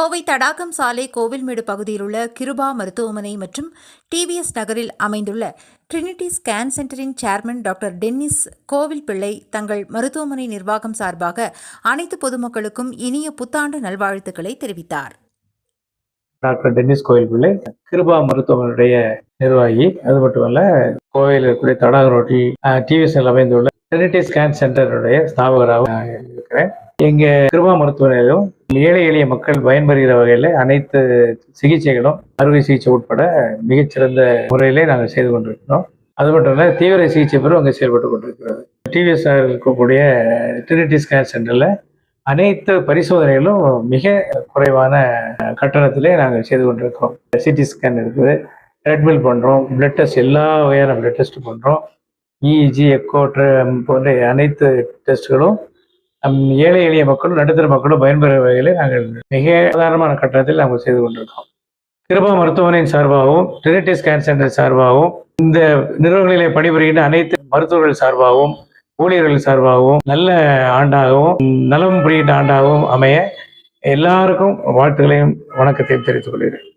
கோவை தடாகம் சாலை கோவில்மேடு பகுதியில் உள்ள கிருபா மருத்துவமனை மற்றும் டிவிஎஸ் நகரில் அமைந்துள்ள ட்ரினிட்டி ஸ்கேன் சென்டரின் chairman doctor Dennis Kovil Pillai தங்கள் மருத்துவமனை நிர்வாகம் சார்பாக அனைத்து பொதுமக்களுக்கும் இனிய புத்தாண்டு நல்வாழ்த்துக்களை தெரிவித்தார். டாக்டர் டென்னிஸ் கோயில் பிள்ளை கிருபா மருத்துவமனையுடைய நிர்வாகி. அது மட்டுமல்ல கோவையில் இருக்கக்கூடிய தடாக ரோட்டில் டிவிஎஸ்எல் அமைந்துள்ள ட்ரினிட்டி ஸ்கேன் சென்டருடைய ஸ்தாபகராக இருக்கிறேன். எங்க கிருபா மருத்துவமனையிலும் ஏழை எளிய மக்கள் பயன்பெறுகிற வகையில் அனைத்து சிகிச்சைகளும் அறுவை சிகிச்சை உட்பட மிகச்சிறந்த முறையிலே நாங்கள் செய்து கொண்டிருக்கிறோம். அது மட்டும் இல்லை தீவிர சிகிச்சை பெறும் அங்கே செயல்பட்டு கொண்டிருக்கிறது. டிவிஎஸ் இருக்கக்கூடிய ட்ரினிட்டி ஸ்கேன் சென்டரில் அனைத்து பரிசோதனைகளும் மிக குறைவான கட்டணத்திலே நாங்கள் செய்து கொண்டிருக்கிறோம். சிடி ஸ்கேன் இருக்குது ட்ரெட்மில் பண்ணுறோம் பிளட் டெஸ்ட் எல்லா வகையான பிளட் டெஸ்ட் பண்ணுறோம் இஇஜி எக்கோ போன்ற அனைத்து டெஸ்ட்களும் நம் ஏழை எளிய மக்களும் நடுத்தர மக்களும் பயன்பெற வகையில் நாங்கள் மிக சாதாரணமான கட்டணத்தில் நாங்கள் செய்து கொண்டிருக்கோம் கிருபா மருத்துவமனையின் சார்பாகவும் ட்ரினிட்டி ஸ்கேன் சென்டர் சார்பாகவும் இந்த நிறுவனங்களிலே பணிபுரிகின்ற அனைத்து மருத்துவர்கள் சார்பாகவும் ஊழியர்கள் சார்பாகவும் நல்ல ஆண்டாகவும் நலம் புரிகின்ற ஆண்டாகவும் அமைய எல்லாருக்கும் வாழ்த்துக்களையும் வணக்கத்தையும் தெரிவித்துக் கொள்கிறேன்.